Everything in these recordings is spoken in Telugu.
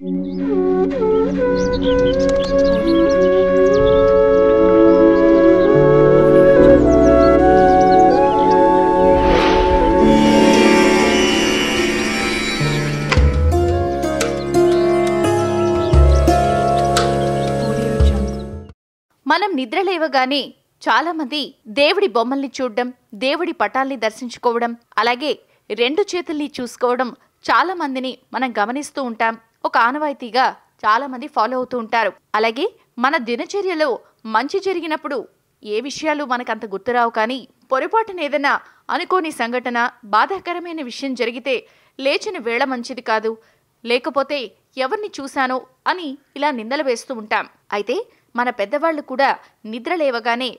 మనం నిద్ర లేవగానే చాలా మంది దేవుడి బొమ్మల్ని చూడడం దేవుడి పటాల్ని దర్శించుకోవడం అలాగే రెండు చేతుల్ని చూసుకోవడం చాలా మందిని మనం గమనిస్తూ ఉంటాం. ఒక ఆనవాయితీగా చాలామంది ఫాలో అవుతూ ఉంటారు. అలాగే మన దినచర్యలో మంచి జరిగినప్పుడు ఏ విషయాలు మనకంత గుర్తురావు కానీ పొరపాటున ఏదైనా అనుకోని సంఘటన బాధాకరమైన విషయం జరిగితే లేచిన వేళ మంచిది కాదు. లేకపోతే ఎవరిని చూశానో అని ఇలా నిందలు వేస్తూ ఉంటాం. అయితే మన పెద్దవాళ్ళు కూడా నిద్ర లేవగానే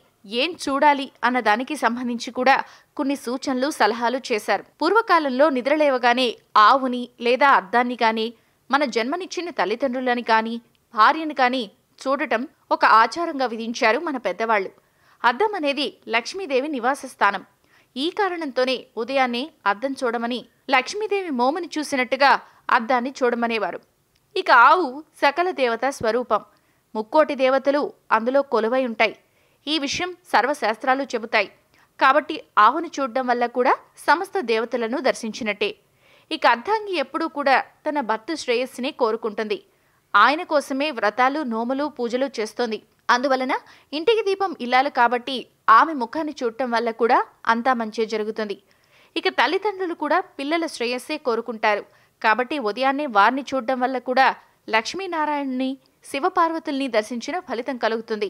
ఏం చూడాలి అన్న దానికి సంబంధించి కూడా కొన్ని సూచనలు సలహాలు చేశారు. పూర్వకాలంలో నిద్ర లేవగానే ఆవుని లేదా అద్దాన్ని కానీ మన జన్మనిచ్చిన తల్లిదండ్రులని కానీ భార్యని కానీ చూడటం ఒక ఆచారంగా విధించారు మన పెద్దవాళ్ళు. అద్దం అనేది లక్ష్మీదేవి నివాస స్థానం. ఈ కారణంతోనే ఉదయాన్నే అద్దం చూడమని లక్ష్మీదేవి మోమని చూసినట్టుగా అద్దాన్ని చూడమనేవారు. ఇక ఆవు సకల దేవత స్వరూపం. ముక్కోటి దేవతలు అందులో కొలువై ఉంటాయి. ఈ విషయం సర్వశాస్త్రాలు చెబుతాయి. కాబట్టి ఆవును చూడడం వల్ల కూడా సమస్త దేవతలను దర్శించినట్టే. ఇక అర్ధాంగి ఎప్పుడూ కూడా తన భర్త శ్రేయస్సుని కోరుకుంటుంది. ఆయన కోసమే వ్రతాలు నోములు పూజలు చేస్తోంది. అందువలన ఇంటికి దీపం ఇల్లాలు కాబట్టి ఆమె ముఖాన్ని చూడటం వల్ల కూడా అంతా మంచి జరుగుతుంది. ఇక తల్లిదండ్రులు కూడా పిల్లల శ్రేయస్సే కోరుకుంటారు. కాబట్టి ఉదయాన్నే వారిని చూడడం వల్ల కూడా లక్ష్మీనారాయణుని శివపార్వతుల్ని దర్శించిన ఫలితం కలుగుతుంది.